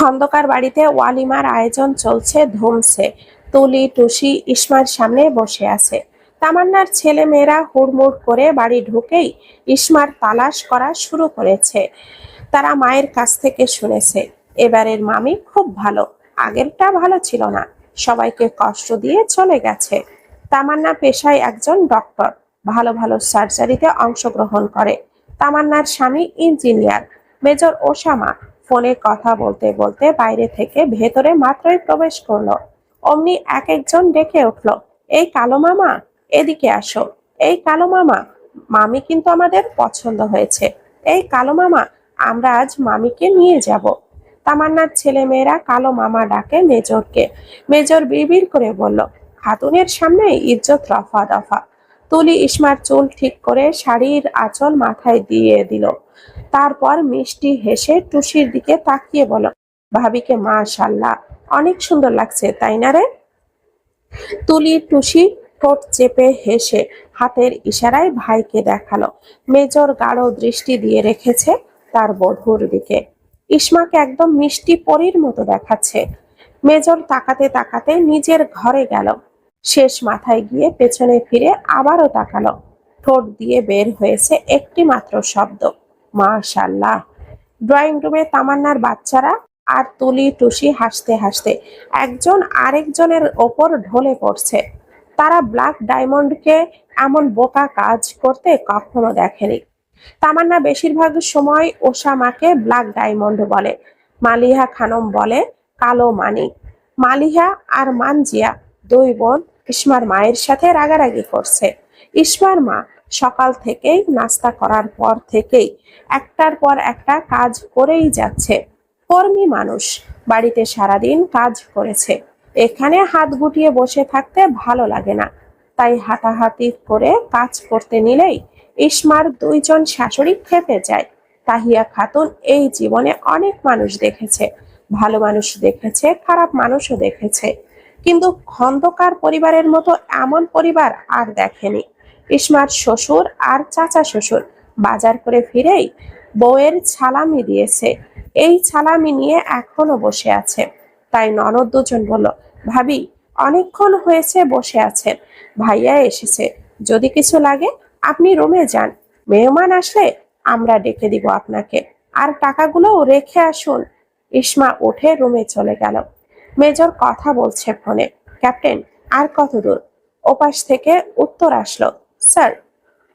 খন্দকার বাড়িতে ওয়ালিমার আয়োজন চলছে, ধুমছে। তুলি, টুসি, ইসমার সামনে বসে আছে। তামান্নার ছেলে মেয়েরা হুড়মুড় করে বাড়ি ঢুকেই ইসমার তালাশ করা শুরু করেছে। তারা মায়ের কাছ থেকে শুনেছে, এবারের মামি খুব ভালো, আগেরটা ভালো ছিল না। সবাইকে কষ্ট দিয়ে চলে গেছে। তামান্না পেশায় একজন ডক্টর, ভালো ভালো সার্জারিতে অংশগ্রহণ করে। তামান্নার স্বামী ইঞ্জিনিয়ার, মেজর ওসামা ফোনে কথা বলতে বলতে বাইরে থেকে ভেতরে মাত্রই প্রবেশ করল। অমনি এক একজন ডেকে উঠল, এই কালো মামা, এদিকে আসো। এই কালো মামা, মামি কিন্তু আমাদের পছন্দ হয়েছে। এই কালো মামা, আমরা আজ মামিকে নিয়ে যাব। তামান্নার ছেলে মেয়েরা কালো মামা ডাকে মেজরকে। মেজর বিড়বিড় করে বলল, খাতুনের সামনে ইজ্জত রফা দফা। তুলি ইসমার চুল ঠিক করে শাড়ির আঁচল মাথায় দিয়ে দিল। তারপর মিষ্টি হেসে টুসির দিকে তাকিয়ে বলল, ভাবিকে মাশাল্লাহ, অনেক সুন্দর লাগছে, তাই না রে? তুলি টুসি ঠোঁট চেপে হেসে হাতের ইশারায় ভাইকে দেখাল। মেজর গাঢ় দৃষ্টি দিয়ে রেখেছে তার বধুর দিকে। ইসমাকে একদম মিষ্টি পরীর মতো দেখাচ্ছে। মেজর তাকাতে তাকাতে নিজের ঘরে গেল। শেষ মাথায় গিয়ে পেছনে ফিরে আবারও তাকালো। ঠোঁট দিয়ে বের হয়েছে একটি মাত্র শব্দ। মাশাল্লাহ ড্রয়িং রুমে তামান্নার বাচ্চারা আর তুলি টুসি হাসতে হাসতে একজন আরেকজনের ওপর ঢলে পড়ছে। তারা ব্ল্যাক ডায়মন্ডকে এমন বোকা কাজ করতে কখনো দেখেনি। তামান্না বেশিরভাগ সময় ওসামাকে ব্ল্যাক ডায়মন্ড বলে, মালিহা খানম বলে, কালো মানি মালিহা আর মানজিয়া দুই বোন ইসমার মায়ের সাথে রাগারাগি করছে। ইসমার মা সকাল থেকেই নাস্তা করার পর থেকেই একটার পর একটা কাজ করেই যাচ্ছে। কর্মী মানুষ বাড়িতে সারাদিন কাজ করেছে। এখানে হাত গুটিয়ে বসে থাকতে ভালো লাগে না। তাই হাঁটাহাঁটি করে কাজ করতে নিলেই ইসমার দুইজন শাশুড়ি খেপে যায়। তাহিয়া খাতুন এই জীবনে অনেক মানুষ দেখেছে। ভালো মানুষ দেখেছে, খারাপ মানুষও দেখেছে। কিন্তু খন্দকার পরিবারের মতো এমন পরিবার আর দেখেনি। ইসমার শ্বশুর আর চাচা শ্বশুর বাজার করে ফিরেই বউয়ের ছালামি দিয়েছে। এই ছালামি নিয়ে এখনও বসে আছে। তাই ননদ দুজন বলল, ভাবি, অনেকক্ষণ হয়েছে বসে আছেন। ভাইয়া এসেছে। যদি কিছু লাগে আপনি রুমে যান। মেহমান আসলে আমরা ডেকে দিব আপনাকে। আর টাকাগুলো রেখে আসুন। ইসমা উঠে রুমে চলে গেল। মেজর কথা বলছে ফোনে, ক্যাপ্টেন, আর কত দূর ওপাশ থেকে উত্তর আসলো স্যার,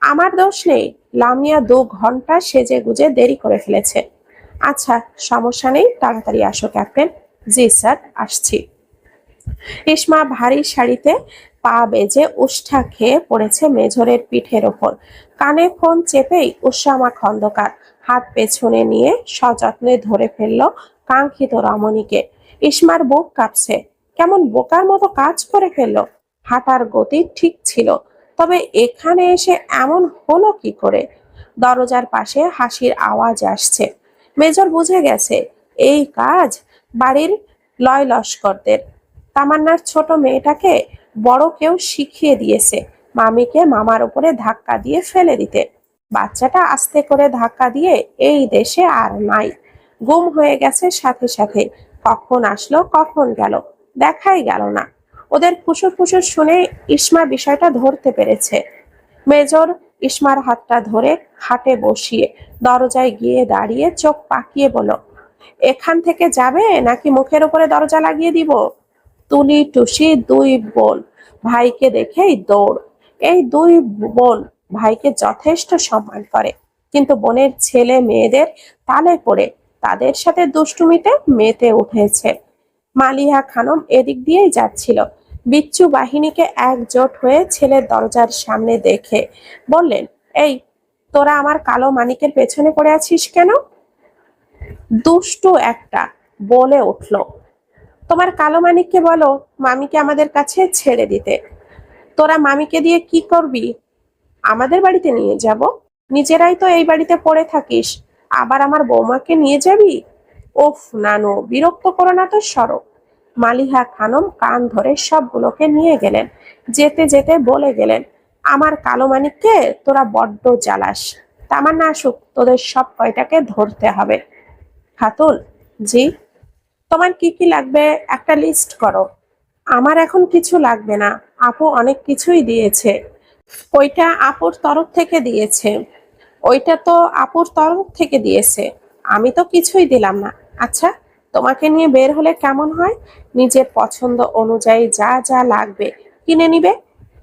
আমার দোষ নেই। লামিয়া দু ঘণ্টা সেজে গুজে দেরি করে ফেলেছে। আচ্ছা সমস্যা নেই, তাড়াতাড়ি আসো, ক্যাপ্টেন। জি, স্যার, আসছি। ইসমা ভারী শাড়িতে পা বেজে উষ্ঠা খেয়ে পড়েছে মেঝরের পিঠের ওপর। কানে ফোন চেপেই উষামা খন্দকার হাত পেছনে নিয়ে সযত্নে ধরে ফেলল কাঙ্ক্ষিত রমণীকে। ইসমার বুক কাঁপছে। কেমন বোকার মতো কাজ করে ফেলল। হাঁটার গতি ঠিক ছিল। তবে এখানে এসে এমন হলো কি করে? দরজার পাশে হাসির আওয়াজ আসছে। মেজর বুঝে গেছে, এই কাজ বাড়ির লয় লস্করদের তামান্নার ছোট মেয়েটাকে বড় কেউ শিখিয়ে দিয়েছে মামিকে মামার উপরে ধাক্কা দিয়ে ফেলে দিতে। বাচ্চাটা আস্তে করে ধাক্কা দিয়ে এই দেশে আর নাই। গুম হয়ে গেছে সাথে সাথে। কখন আসলো, কখন গেল, দেখাই গেল না। ওদের ফুসুর ফুসুর শুনে ইসমা বিষয়টা ধরতে পেরেছে। মেজর ইসমার হাতটা ধরে হাটে বসিয়ে দরজায় গিয়ে দাঁড়িয়ে চোখ পাকিয়ে বলল, এখান থেকে যাবে নাকি মুখের উপরে দরজা লাগিয়ে দিব? তুলি টুসি দুই বোন ভাইকে দেখেই দৌড়। এই দুই বোন ভাইকে যথেষ্ট সম্মান করে, কিন্তু বোনের ছেলে মেয়েদের তালে পড়ে তাদের সাথে দুষ্টুমিতে মেতে উঠেছে। মালিহা খানম এদিক দিয়েই যাচ্ছিল। বিচ্ছু বাহিনীকে একজোট হয়ে ছেলের দরজার সামনে দেখে বললেন, এই, তোরা আমার কালো মানিকের পেছনে পড়ে আছিস কেন? দুষ্টু একটা বলে উঠল, তোমার কালো মানিককে বলো, মামিকে আমাদের কাছে ছেড়ে দিতে। তোরা মামিকে দিয়ে কি করবি? আমাদের বাড়িতে নিয়ে যাব? নিজেরাই তো এই বাড়িতে পড়ে থাকিস। আবার আমার বৌমাকে নিয়ে যাবি? ওফ নানু, বিরক্ত করো না তো সরো মালিহা খানম কান ধরে সবগুলোকে নিয়ে গেলেন, যেতে যেতে বলে গেলেন, আমার কালো মানিককে তোরা বড্ড জ্বালাস। তামান্না আসুক, তোদের সব কয়টাকে ধরতে হবে। খাতুন, জি। তোমার কি কি লাগবে একটা লিস্ট করো। আমার এখন কিছু লাগবে না, আপু অনেক কিছুই দিয়েছে। ওইটা আপুর তরফ থেকে দিয়েছে। ওইটা তো আপুর তরফ থেকে দিয়েছে। আমি তো কিছুই দিলাম না। আচ্ছা তোমাকে নিয়ে বের হলে কেমন হয়? নিজের পছন্দ অনুযায়ী যা যা লাগবে কিনে নিবে।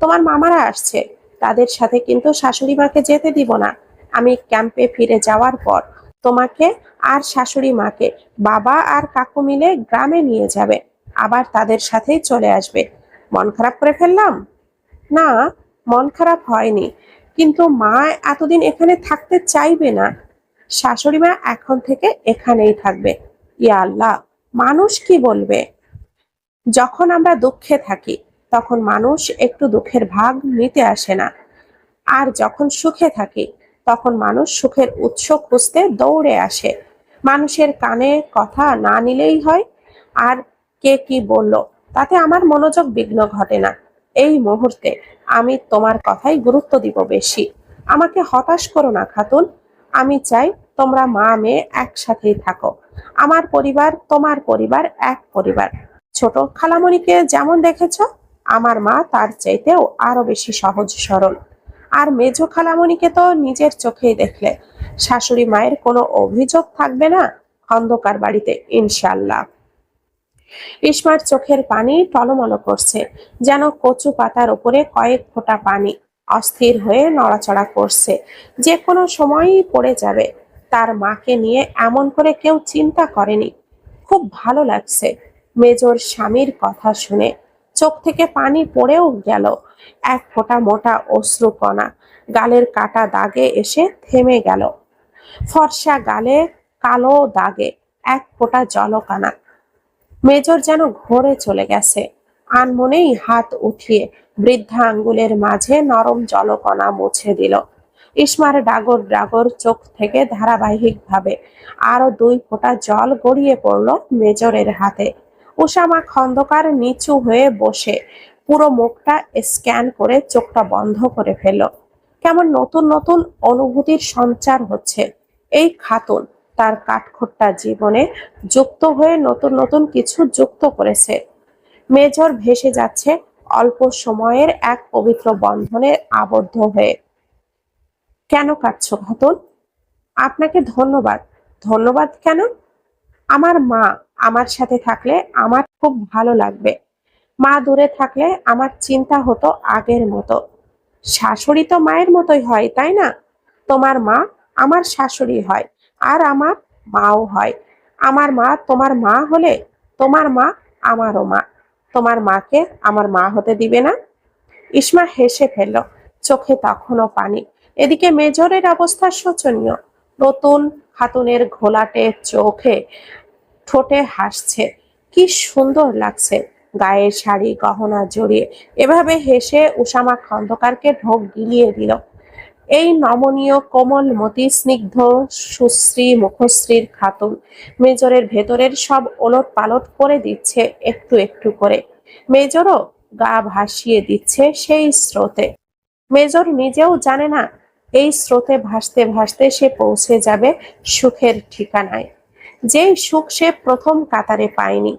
তোমার মামারা আসছে, তাদের সাথে কিন্তু শাশুড়ি মাকে যেতে দিব না। আমি ক্যাম্পে ফিরে যাওয়ার পর তোমাকে আর শাশুড়ি মাকে বাবা আর কাকু মিলে গ্রামে নিয়ে যাবে। আবার তাদের সাথেই চলে আসবে। মন খারাপ করে ফেললাম? না, মন খারাপ হয়নি। কিন্তু মা এতদিন এখানে থাকতে চাইবে না। শাশুড়ি মা এখন থেকে এখানেই থাকবে। ইয়া আল্লাহ, মানুষ কি বলবে? যখন আমরা দুঃখে থাকি, তখন মানুষ একটু দুঃখের ভাগ নিতে আসে না। আর যখন সুখে থাকি, তখন মানুষ সুখের উৎস খুঁজতে দৌড়ে আসে। মানুষের কানে কথা না নিলেই হয়, আর কে কি বলল, তাতে আমার মনোযোগ বিঘ্ন ঘটে না। এই মুহূর্তে আমি তোমার কথাই গুরুত্ব দিব বেশি। আমাকে হতাশ করো না, খাতুন। আমি চাই তোমরা মা মেয়ে একসাথেই থাকো। আমার পরিবার, তোমার পরিবার, এক পরিবার। ছোট খালামণিকে যেমন দেখেছ, আমার মা তার চাইতেও আরও বেশি সহজ সরল। আর মেজো খালামণিকে তো নিজের চোখেই দেখলে। শাশুড়ি মায়ের কোনো অভিযোগ থাকবে না খন্দকার বাড়িতে ইনশাল্লাহ ইসমার চোখের পানি টলমল করছে, যেন কচু পাতার উপরে কয়েক ফোঁটা পানি অস্থির হয়ে নড়াচড়া করছে। যে কোনো সময়ই পড়ে যাবে। তার মাকে নিয়ে এমন করে কেউ চিন্তা করেনি। খুব ভালো লাগছে। মেজর স্বামীর কথা শুনে চোখ থেকে পানি পড়েও গেল। এক ফোঁটা মোটা অশ্রুকণা গালের কাটা দাগে এসে থেমে গেল। ফর্সা গালে কালো দাগে এক ফোঁটা জলকানা। মেজর যেন ঘোরে চলে গেছে। আনমনেই হাত উঠিয়ে বৃদ্ধা আঙ্গুলের মাঝে নরম জলকণা মুছে দিল। ইসমার ডাগর ডাগর চোখ থেকে ধারাবাহিকভাবে আরও দুই ফোঁটা জল গড়িয়ে পড়ল মেজরের হাতে। উষামা খন্দকার নিচু হয়ে বসে পুরো মুখটা স্ক্যান করে চোখটা বন্ধ করে ফেলল। কেমন নতুন নতুন অনুভূতির সঞ্চার হচ্ছে। এই খাতুন তার কাঠখোট্টা জীবনে যুক্ত হয়ে নতুন নতুন কিছু যুক্ত করেছে। মেজর ভেসে যাচ্ছে অল্প সময়ের এক পবিত্র বন্ধনে আবদ্ধ হয়ে। কেন কাঁদছ খাতুন আপনাকে ধন্যবাদ। ধন্যবাদ কেন? আমার মা আমার সাথে থাকলে আমার খুব ভালো লাগবে। মা দূরে থাকলে আমার চিন্তা হতো আগের মতো। শাশুড়ি তো মায়ের মতোই হয়, তাই না? তোমার মা আমার শাশুড়ি হয় আর আমার মাও হয়। আমার মা তোমার মা হলে তোমার মা আমারও মা। তোমার মাকে আমার মা হতে দিবে না? ইসমা হেসে ফেলল, চোখে তখনও পানি। এদিকে মেজরের অবস্থা শোচনীয়। নতুন খাতুনের ঘোলাটে চোখে ঠোঁটে হাসছে। কি সুন্দর লাগছে গায়ের শাড়ি, গহনা জড়িয়ে। এভাবে হেসে উষামা খন্দকারকে ঢোক গিলিয়ে দিল। এই নমনীয় কোমলমতি স্নিগ্ধ, সুশ্রী, মুখশ্রীর খাতুন, মেজরের ভেতরের সব ওলট পালট করে দিচ্ছে একটু একটু করে। মেজরও গা ভাসিয়ে দিচ্ছে সেই স্রোতে। মেজর নিজেও জানে না এই স্রোতে ভাসতে ভাসতে সে পৌঁছে যাবে সুখের ঠিকানায়। যেই সুখ সে প্রথম কাতারে পায়নি,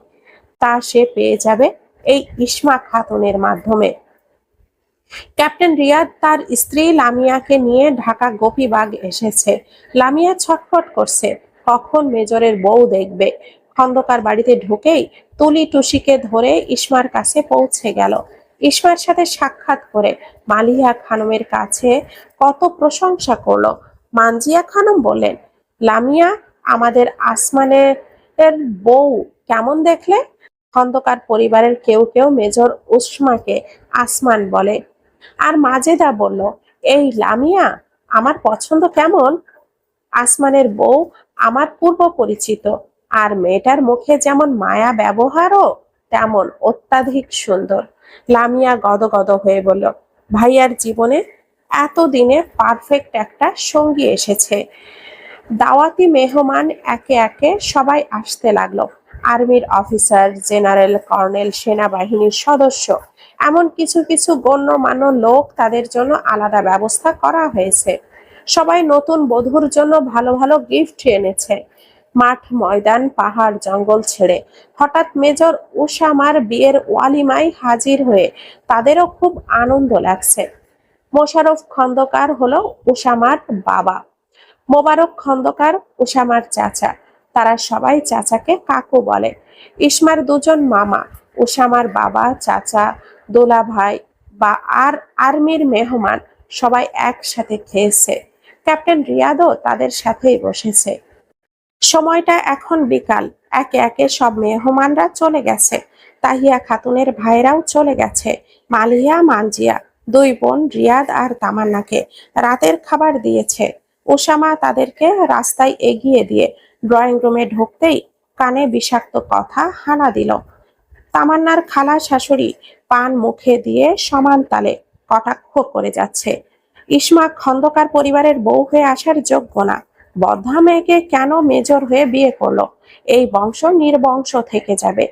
তা সে পেয়ে যাবে এই ইসমা খাতুনের মাধ্যমে। ক্যাপ্টেন রিয়াদ তার স্ত্রী লামিয়াকে নিয়ে ঢাকা গোপীবাগ এসেছে। লামিয়া ছটফট করছে, কখন মেজরের বউ দেখবে। খন্দকার বাড়িতে ঢুকেই তুলি টুসিকে ধরে ইসমার কাছে পৌঁছে গেল। ইসমার সাথে সাক্ষাৎ করে মালিয়া খানমের কাছে কত প্রশংসা করল। মানজিয়া খানম বললেন, লামিয়া, আমাদের আসমানের বউ কেমন দেখলে? খন্দকার পরিবারের কেউ কেউ মেজর উসমাকে আসমান বলে। আর মাজেদা বলল, এই লামিয়া, আমার পছন্দ কেমন? আসমানের বউ আমার পূর্ব পরিচিত, আর মেয়েটার মুখে যেমন মায়া ব্যবহারও, তেমন অত্যাধিক সুন্দর। লামিয়া গদগদ হয়ে বলল, ভাইয়ার জীবনে এতদিনে পারফেক্ট একটা সঙ্গী এসেছে। দাওয়াতি মেহমান একে একে সবাই আসতে লাগল। আর্মির অফিসার, জেনারেল কর্নেল, সেনাবাহিনীর সদস্য, এমন কিছু কিছু গণ্যমান্য লোক তাদের জন্য আলাদা ব্যবস্থা করা হয়েছে। সবাই নতুন বধূর জন্য ভালো ভালো গিফট এনেছে। মাঠ, ময়দান, পাহাড়, জঙ্গল ছেড়ে। হঠাৎ মেজর উসামার বিয়ের ওয়ালিমায় হাজির হয়ে তাদেরও খুব আনন্দ লাগছে। মোশারফ খন্দকার হলো উসামার বাবা। মোবারক খন্দকার উসামার চাচা। তারা সবাই চাচাকে কাকু বলে। ইসমার দুজন মামা উসামার বাবা, চাচা, দোলা ভাই বা আর আর্মির মেহমান সবাই একসাথে খেয়েছে। ক্যাপ্টেন রিয়াদও তাদের সাথেই বসেছে। সময়টা এখন বিকাল। একে একে সব মেহমানরা চলে গেছে। তাহিয়া খাতুনের ভাইরাও চলে গেছে। মালিয়া, মানজিয়া, দুই বোন রিয়াদ আর তামান্নাকে রাতের খাবার দিয়েছে। ওসামা তাদেরকে রাস্তায় এগিয়ে দিয়ে ড্রয়িং রুমে ঢুকতেই কানে বিষাক্ত কথা হানা দিল। তামান্নার খালা শাশুড়ি পান মুখে দিয়ে সমান তালে কটাক্ষ করে যাচ্ছে। ইসমা খন্দকার পরিবারের বউ হয়ে আসার যোগ্য না। বদ্ধা মেয়েকে কেন মেজর হয়ে বিয়ে করল? এই বংশ নির্বংশ থেকে যাবে।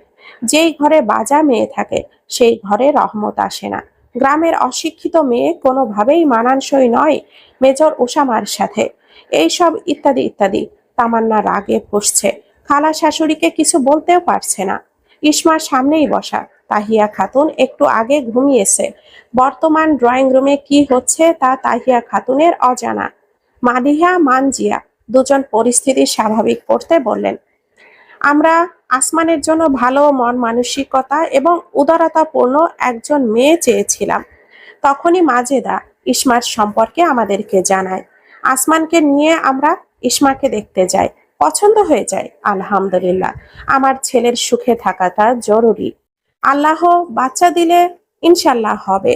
যেই ঘরে বাজা মেয়ে থাকে, সেই ঘরে রহমত আসে না। গ্রামের অশিক্ষিত মেয়ে কোনোভাবেই মানানসই নয় মেজর ওসামার সাথে। এইসব ইত্যাদি ইত্যাদি তামান্না রাগে ফুসছে খালা শাশুড়িকে কিছু বলতেও পারছে না। ইসমার সামনেই বসা। তাহিয়া খাতুন একটু আগে ঘুমিয়েছে। বর্তমান ড্রয়িং রুমে কি হচ্ছে তা তাহিয়া খাতুনের অজানা। মালিহা মানজিয়া দুজন পরিস্থিতি স্বাভাবিক করতে বললেন, আমরা আসমানের জন্য ভালো মন মানসিকতা এবং উদারতাপূর্ণ একজন মেয়ে চেয়েছিলাম। তখনই মাজেদা ইসমার সম্পর্কে আমাদেরকে জানায়, আসমানকে নিয়ে আমরা ইসমাকে দেখতে যাই, পছন্দ হয়ে যায়, আলহামদুলিল্লাহ, আমার ছেলের সুখে থাকাটা জরুরি। আল্লাহ বাচ্চা দিলে ইনশাল্লাহ হবে,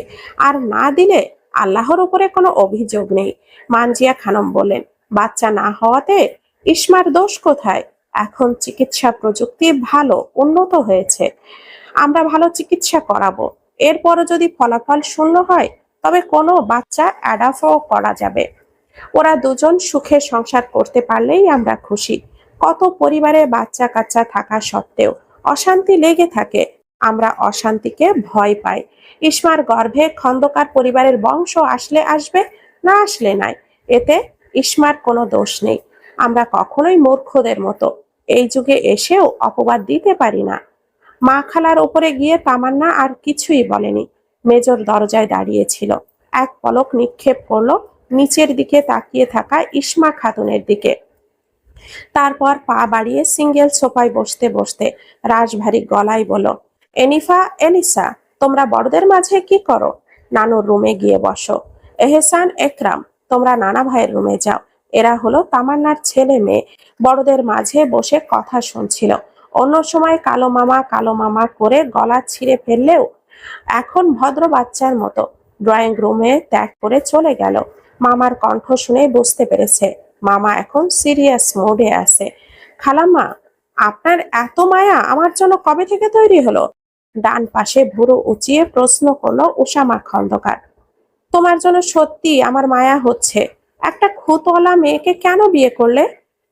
আর না দিলে আল্লাহর উপরে কোনো অভিযোগ নেই। মানজিয়া খানম বললেন বাচ্চা না হওয়াতে ইসমার দোষ কোথায়? এখন চিকিৎসা প্রযুক্তি ভালো, উন্নত হয়েছে। আমরা ভালো চিকিৎসা করাবো। এরপরও যদি ফলাফল শূন্য হয়, তবে কোনো বাচ্চা অ্যাডাফও করা যাবে। ওরা দুজন সুখে সংসার করতে পারলেই আমরা খুশি। কত পরিবারে বাচ্চা কাচ্চা থাকা সত্ত্বেও অশান্তি লেগে থাকে। আমরা অশান্তিকে ভয় পাই। ইসমার গর্ভে খন্দকার পরিবারের বংশ আসলে আসবে, না আসলে নাই। এতে ইসমার কোনো দোষ নেই। আমরা কখনোই মূর্খদের মতো। এই যুগে এসেও অপবাদ দিতে পারি না। মা খালার ওপরে গিয়ে তামান্না আর কিছুই বলেনি। মেজর দরজায় দাঁড়িয়েছিল। এক পলক নিক্ষেপ করল নিচের দিকে তাকিয়ে থাকা ইসমা খাতুনের দিকে। তারপর পা বাড়িয়ে সিঙ্গেল সোফায় বসতে বসতে রাজভারী গলায় বলল, এনিফা, এলিসা, তোমরা বড়দের মাঝে কি করো? নানুর রুমে গিয়ে বসো। এহসান, একরাম তোমরা নানা ভাইয়ের রুমে যাও। এরা হলো তামান্নার ছেলে মেয়ে। বড়দের মাঝে বসে কথা শুনছিল। অন্য সময় কালো মামা কালো মামা করে গলা ছিঁড়ে ফেললেও এখন ভদ্র বাচ্চার মতো ড্রয়িং রুমে ত্যাগ করে চলে গেল। মামার কণ্ঠ শুনে বুঝতে পেরেছে, মামা এখন সিরিয়াস মোডে আছে। খালাম্মা, আপনার এত মায়া আমার জন্য কবে থেকে তৈরি হলো? ডান পাশে ভুরু উঁচিয়ে প্রশ্ন করল উষামা খন্দকার তোমার জন্য সত্যি আমার মায়া হচ্ছে। একটা খুতলা মেয়েকে কেন বিয়ে করলে?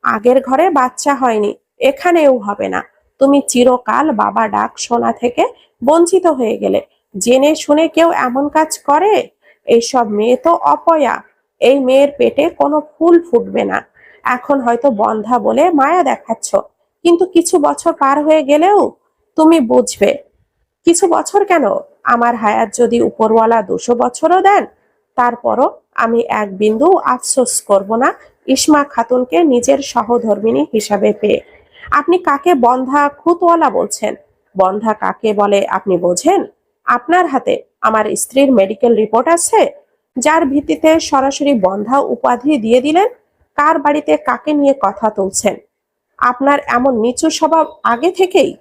আগের ঘরে বাচ্চা হয়নি, এখানেও হবে না। তুমি চিরকাল বাবা ডাক শোনা থেকে বঞ্চিত হয়ে গেলে। জেনে শুনে কেউ এমন কাজ করে? এইসব মেয়ে তো অপয়া। এই মেয়ের পেটে কোনো ফুল ফুটবে না। এখন হয়তো বন্ধা বলে মায়া দেখাচ্ছ। কিন্তু কিছু বছর পার হয়ে গেলেও তুমি বুঝবে। কিছু বছর কেন? আমার হায়াত যদি উপরওয়ালা দুশো বছরও দেন, তারপরও আমি এক বিন্দু আফসোস করব না ইসমা খাতুনকে নিজের সহধর্মিনী হিসাবে পেয়ে। আপনি কাকে বন্ধা খুতওয়ালা বলছেন? বন্ধা কাকে বলে আপনি বোঝেন? আপনার হাতে আমার স্ত্রীর মেডিকেল রিপোর্ট আছে, যার ভিত্তিতে সরাসরি বন্ধা উপাধি দিয়ে দিলেন, কার বাড়িতে কাকে নিয়ে কথা তুলছেন? আপনার এমন নিচু স্বভাব আগে থেকেই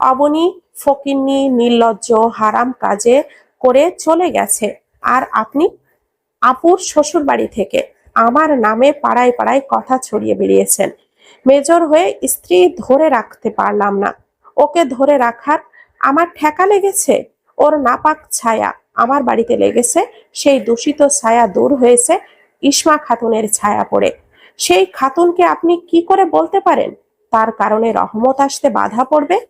অবনী ফকিন্নি নির্লজ্জ হারাম কাজে করে চলে গেছে। আর আপনি আপুর শ্বশুর বাড়ি থেকে আমার নামে পাড়ায় পাড়ায় কথা ছড়িয়ে বেরিয়েছেন মেজর হয়ে স্ত্রী ধরে রাখতে পারলাম না। ওকে ধরে রাখার আমার ঠেকা লেগেছে। ওর নাপাক ছায়া আমার বাড়িতে লেগেছে। সেই দূষিত ছায়া দূর হয়েছে ইসমা খাতুনের ছায়া পড়ে। সেই খাতুনকে আপনি কি করে বলতে পারেন? তার কারণে রহমত আসতে বাধা পড়বে?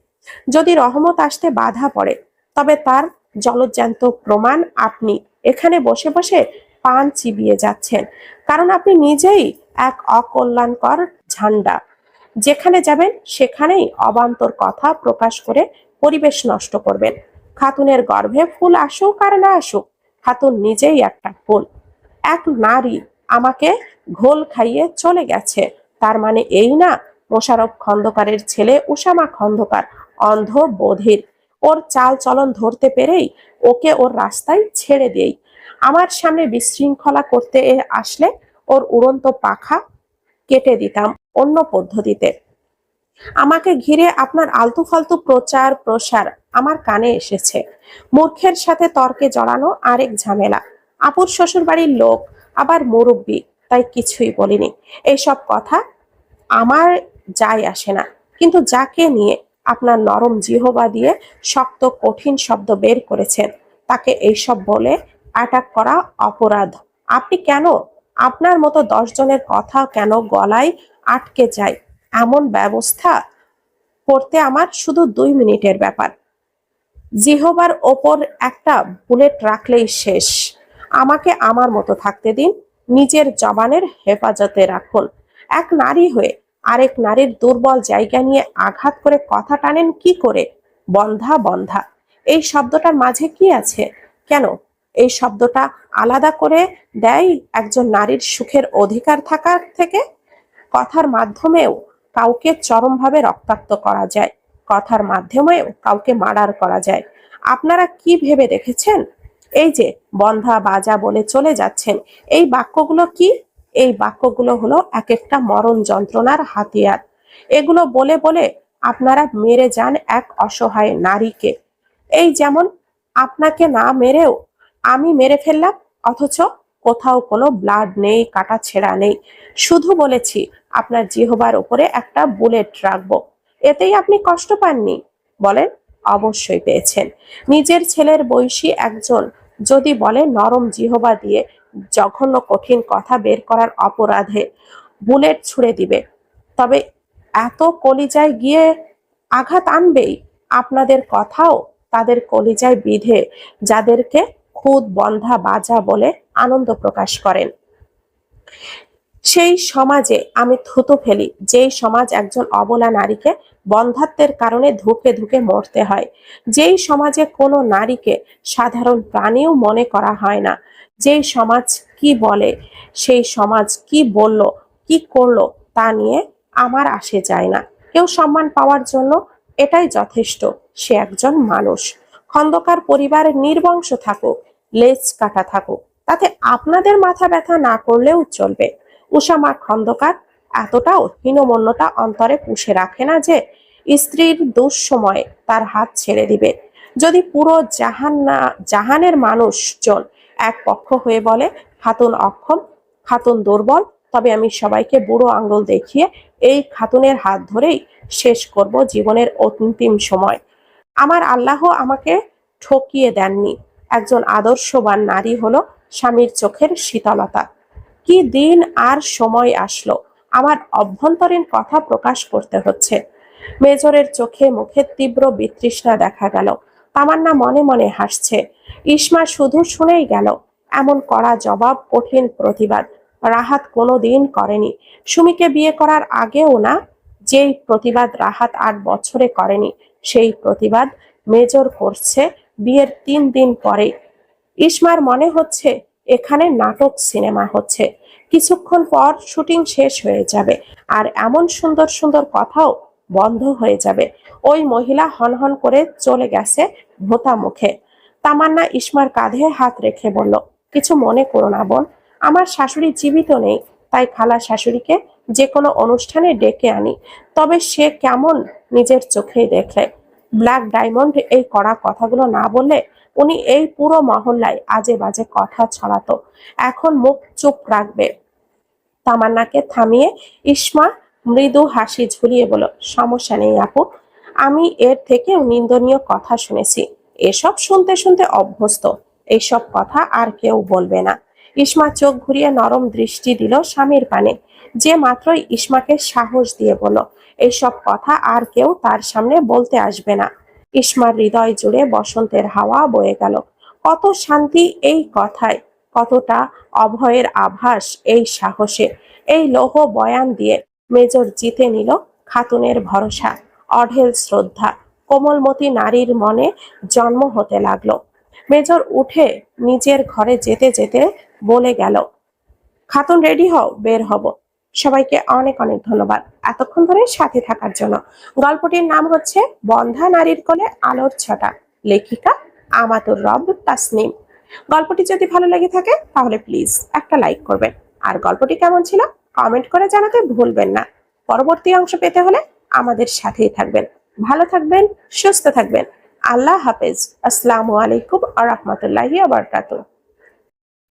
যদি রহমত আসতে বাধা পড়ে, তবে তার জলজ্যান্ত প্রমাণ আপনি এখানে বসে বসে পান চিবিয়ে যাচ্ছেন। কারণ আপনি নিজেই এক অকল্যাণকর ঝান্ডা। যেখানে যাবেন, সেখানেই অবান্তর কথা প্রকাশ করে পরিবেশ নষ্ট করবেন। খাতুনের গর্ভে ফুল আসুক আর না আসুক, খাতুন নিজেই একটা ফুল। এক নারী আমাকে ঘোল খাইয়ে চলে গেছে। তার মানে এই না, মোশারফ খন্দকারের ছেলে উষামা খন্দকার। অন্ধ বধির ওর চাল চলন ধরতে পেরেই ওকে ওর রাস্তায় ছেড়ে দেই। আমার সামনে বিশৃঙ্খলা করতে আসলে ওর উড়ন্ত পাখা কেটে দিতাম অন্য পদ্ধতিতে। আমাকে ঘিরে আপনার আলতু ফালতু প্রচার, প্রসার আমার কানে এসেছে। মূর্খের সাথে তর্কে জড়ানো আরেক ঝামেলা। আপুর শ্বশুর বাড়ির লোক, আবার মুরব্বী, তাই কিছুই বলিনি। এইসব কথা আমার যায় আসে না। কিন্তু যাকে নিয়ে আপনার নরম জিহবা দিয়ে শক্ত, কঠিন শব্দ বের করেছেন। তাকে এইসব বলে অ্যাটাক করা অপরাধ। আপনি কেন? আপনার মতো দশ জনের কথা কেন গলায় আটকে যায়? এমন ব্যবস্থা করতে আমার শুধু দুই মিনিটের ব্যাপার। জিহবার ওপর একটা বুলেট রাখলেই শেষ। আমাকে আমার মতো থাকতে দিন। নিজের জবানের হেফাজতে রাখুন। এক নারী হয়ে আরেক নারীর দুর্বল জায়গা নিয়ে আঘাত করে কথা টানেন কি করে? বন্ধা বন্ধা। এই শব্দটার মাঝে কি আছে? কেন? এই শব্দটা আলাদা করে দেয় একজন নারীর সুখের অধিকার থাকার থেকে? কথার মাধ্যমেও কাউকে চরমভাবে রক্তাক্ত করা যায়। কথার মাধ্যমেও কাউকে মার্ডার করা যায়। আপনারা কি ভেবে দেখেছেন? এই যে বন্ধা, বাজা বলে চলে যাচ্ছেন। এই বাক্যগুলো কি? এই বাক্যগুলো হলো এক একটা মরণ যন্ত্রণার হাতিয়ার। এগুলো বলে বলে আপনারা মেরে যান এক অসহায় নারীকে। এই যেমন আপনাকে না মেরেও আমি মেরে ফেললাম, অথচ কোথাও কোনো ব্লাড নেই, কাটা ছেঁড়া নেই। শুধু বলেছি আপনার জিহবার উপরে একটা বুলেট রাখব। এতেই আপনি কষ্ট পাননি, বলেন, অবশ্যই পেয়েছেন। নিজের ছেলের বয়সী একজন যদি বলে নরম জিহবা দিয়ে জঘন্য কঠিন কথা বের করার অপরাধে বুলেট ছুড়ে দিবে। তবে এত কলিজায় গিয়ে আঘাত আনবেই। আপনাদের কথাও তাদের কলিজায় বিধে, যাদেরকে খুদ, বন্ধা, বাজা বলে আনন্দ প্রকাশ করেন। সেই সমাজে আমি থুতু ফেলি, যেই সমাজ একজন অবলা নারীকে বন্ধাত্বের কারণে ধুকে ধুকে মরতে হয়। যেই সমাজে কোনো নারীকে সাধারণ প্রাণীও মনে করা হয় না যেই সমাজ কি বলে, সেই সমাজ কি বলল, কি করল তা নিয়ে আমার আসে যায় না। কেউ সম্মান পাওয়ার জন্য এটাই যথেষ্ট, সে একজন মানুষ। খন্দকার পরিবারের নির্বংশ থাকুক, লেজ কাটা থাকুক, তাতে আপনাদের মাথা ব্যথা না করলেও চলবে। উষামা খন্দকার এতটাও হীনমন্যতা অন্তরে পুষে রাখে না যে স্ত্রীর দুঃসময়ে তার হাত ছেড়ে দিবে। যদি পুরো জাহান না জাহানের মানুষজন এক পক্ষ হয়ে বলে, খাতুন অক্ষম, খাতুন দুর্বল। তবে আমি সবাইকে বুড়ো আঙ্গুল দেখিয়ে এই খাতুনের হাত ধরেই শেষ করব জীবনের অন্তিম সময়। আমার আল্লাহ আমাকে ঠকিয়ে দেননি। একজন আদর্শবান নারী হলো স্বামীর চোখের শীতলতা। কি দিন আর সময় আসলো। আমার অভ্যন্তরীণ কথা প্রকাশ করতে হচ্ছে। মেজরের চোখে মুখে তীব্র বিতৃষ্ণা দেখা গেল। তামান্না মনে মনে হাসছে। ইসমা শুধু শুনেই গেল। এমন কড়া জবাব, কঠিন প্রতিবাদ। রাহাত কোনো দিন করেনি। সুমিকে বিয়ে করার আগেও না, যেই প্রতিবাদ রাহাত আট বছরে করেনি, সেই প্রতিবাদ মেজর করছে বিয়ের তিন দিন পরে ইসমার মনে হচ্ছে এখানে নাটক সিনেমা হচ্ছে। কিছুক্ষণ পর শুটিং শেষ হয়ে যাবে। আর এমন সুন্দর সুন্দর কথাও বন্ধ হয়ে যাবে। ওই মহিলা হনহন করে চলে গেছে ভোতা মুখে। তামান্না ইসমার কাঁধে হাত রেখে বলল, কিছু মনে করো না বোন, আমার শাশুড়ি জীবিত নেই, তাই খালা শাশুড়িকে যে কোনো অনুষ্ঠানে ডেকে আনি। তবে সে কেমন নিজের চোখেই দেখলে। ব্ল্যাক ডায়মন্ড এই কড়া কথাগুলো না বললে উনি এই পুরো মহল্লায় আজে বাজে কথা ছড়াতো। এখন মুখ চুপ রাখবে। তামান্নাকে থামিয়ে ইসমা মৃদু হাসি ঝুলিয়ে বলল, সমস্যা নেই আপু। আমি এর থেকেও নিন্দনীয় কথা শুনেছি। এসব শুনতে শুনতে অভ্যস্ত। এইসব কথা আর কেউ বলবে না। ইসমা চোখ ঘুরিয়ে নরম দৃষ্টি দিল স্বামীর পানে। যে মাত্র ইসমাকে সাহস দিয়ে বলল, এইসব কথা আর কেউ তার সামনে বলতে আসবে না। ইসমার হৃদয় জুড়ে বসন্তের হাওয়া বয়ে গেল। কত শান্তি এই কথায়, কতটা অভয়ের আভাস এই সাহসে, এই লৌহ বয়ান দিয়ে। মেজর জিতে নিল খাতুনের ভরসা। অঢেল শ্রদ্ধা। কোমলমতি নারীর মনে জন্ম হতে লাগল। মেজর উঠে নিজের ঘরে যেতে যেতে বলে গেল, খাতুন রেডি হও, বের হব। সবাইকে অনেক অনেক ধন্যবাদ এতক্ষণ ধরে সাথে থাকার জন্য। গল্পটির নাম হচ্ছে বন্ধা নারীর কোলে আলোর ছটা লেখিকা আমাতুর রব তাসনিম। গল্পটি যদি ভালো লেগে থাকে তাহলে প্লিজ একটা লাইক করবেন। আর গল্পটি কেমন ছিল? কমেন্ট করে জানাতে ভুলবেন না। পরবর্তী অংশ পেতে হলে আমাদের সাথেই থাকবেন। ভালো থাকবেন, সুস্থ থাকবেন। আল্লাহ হাফেজ। আসসালামু আলাইকুম আ রহমতুল্লাহি আবরকাতুহ